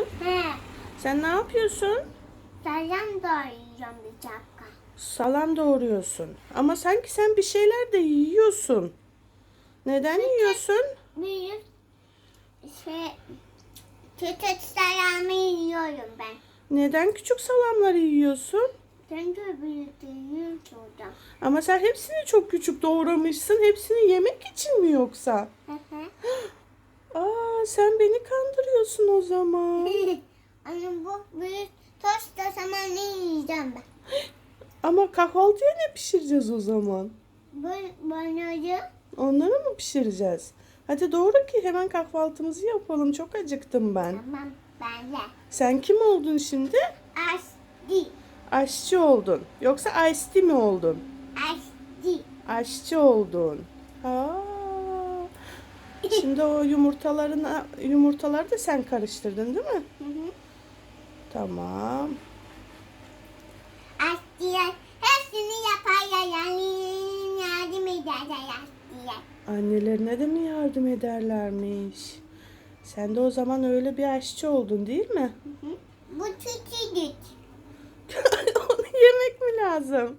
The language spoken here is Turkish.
kızım? He. Sen ne yapıyorsun? Salam doğruyorum bir dakika. Salam doğuruyorsun. Ama sanki sen bir şeyler de yiyorsun. Neden yiyorsun? Büyük şey kötü salamı yiyorum ben. Neden küçük salamları yiyorsun? Çünkü büyüklüğünü çocuğum. Ama sen hepsini çok küçük doğramışsın. Hepsini yemek için mi yoksa? Hı hı. Aa sen beni kandırıyorsun zaman. Ama bu büyük tost da samanı yiyeceğim ben. Ama kahvaltıya ne pişireceğiz o zaman? Banyoyu Onları mı pişireceğiz? Hadi doğru ki hemen kahvaltımızı yapalım. Çok acıktım ben. tamam ben de. Sen kim oldun şimdi? Asti. Aşçı oldun. Yoksa tea mi oldun? Asti. Aşçı oldun. Aa. Şimdi o yumurtalarına yumurtaları da sen karıştırdın değil mi? Hı hı. Tamam. Astiye hepsini yapar yani yardım ederler Astiye. Annelerine de mi yardım ederlermiş? Sen de o zaman öyle bir aşçı oldun değil mi? Hı hı. Bu küçücük. Onu yemek mi lazım?